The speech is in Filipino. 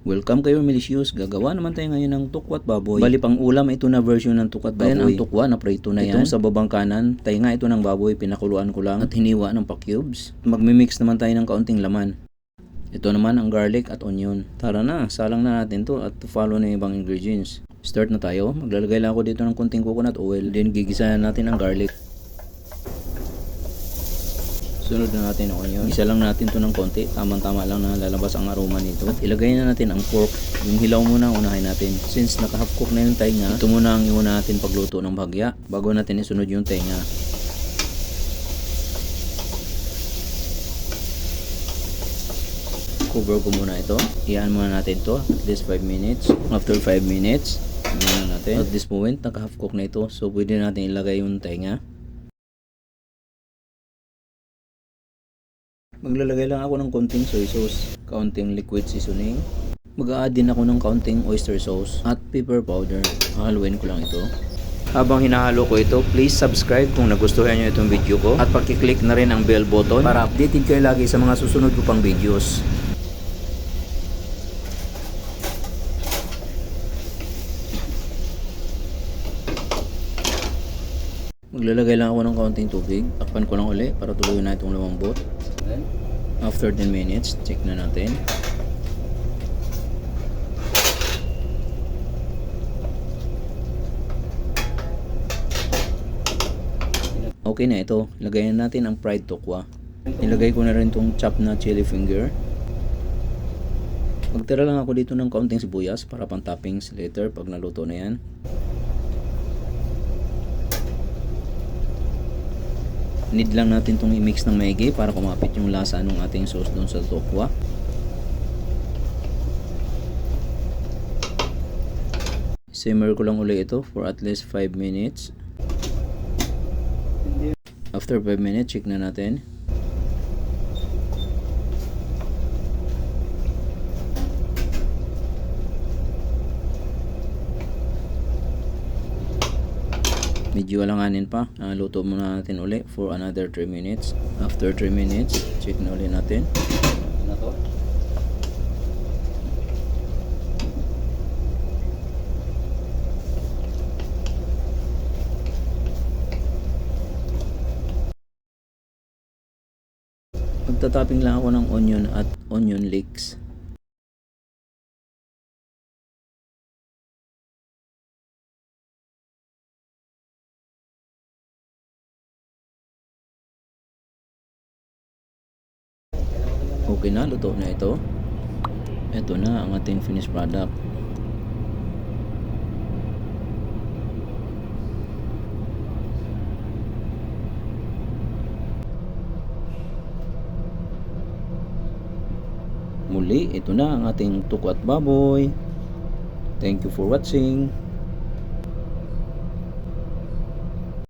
Welcome kayo Milicious. Gagawa naman tayo ngayon ng tukwat baboy. Bali pang ulam ito na version ng tukwat baboy. Ayan ang tukwa na prito na yan. Itong sa babang kanan, tayo nga ito ng baboy, pinakuluan ko lang at hiniwa ng pa-cubes. Magmimix naman tayo ng kaunting laman. Ito naman ang garlic at onion. Tara na, salang na natin to at follow na yung ibang ingredients. Start na tayo. Maglalagay lang ako dito ng konting coconut oil. Then gigisahan natin ang garlic. Sunod na natin ang onion. Isa lang natin to ng konti. Tamang-tama lang na lalabas ang aroma nito. At ilagay na natin ang pork. Yung hilaw muna unahin natin. Since naka-half cook na yung tainga, ito muna ang iuna natin pagluto ng bahagya bago natin isunod yung tainga. cover ko muna ito. Iyan muna natin to at least 5 minutes. After 5 minutes, muna natin. At this moment, naka-half cook na ito. So, pwede natin ilagay yung tenga. Maglalagay lang ako ng konting soy sauce, kaunting liquid seasoning. Mag-a-add din ako ng kaunting oyster sauce at pepper powder. Hahaluin ko lang ito. Habang hinahalo ko ito, please subscribe kung nagustuhan nyo itong video ko at pakiclick na rin ang bell button para updated kayo lagi sa mga susunod ko pang videos. Maglalagay lang ako ng kaunting tubig. Takpan ko lang uli para tuloy na itong lumambot. After 10 minutes, check na natin. Okay na ito. Lagayan natin ang fried tokwa. Nilagay ko na rin itong chop na chili finger. Magtira lang ako dito ng kaunting sibuyas para pang toppings later pag naluto na yan. Need lang natin itong i-mix ng maigi para kumapit yung lasa ng ating sauce doon sa tokwa. Simmer ko lang uli ito for at least 5 minutes. After 5 minutes, check na natin. Medyo alanganin pa. Uh, luto muna natin uli for another 3 minutes. After 3 minutes check na uli natin. Na to? Magtatapping lang ako ng onion at onion leeks Okay na, luto na ito. Ito na ang ating finished product. Muli, ito na ang ating tukwat baboy. Thank you for watching.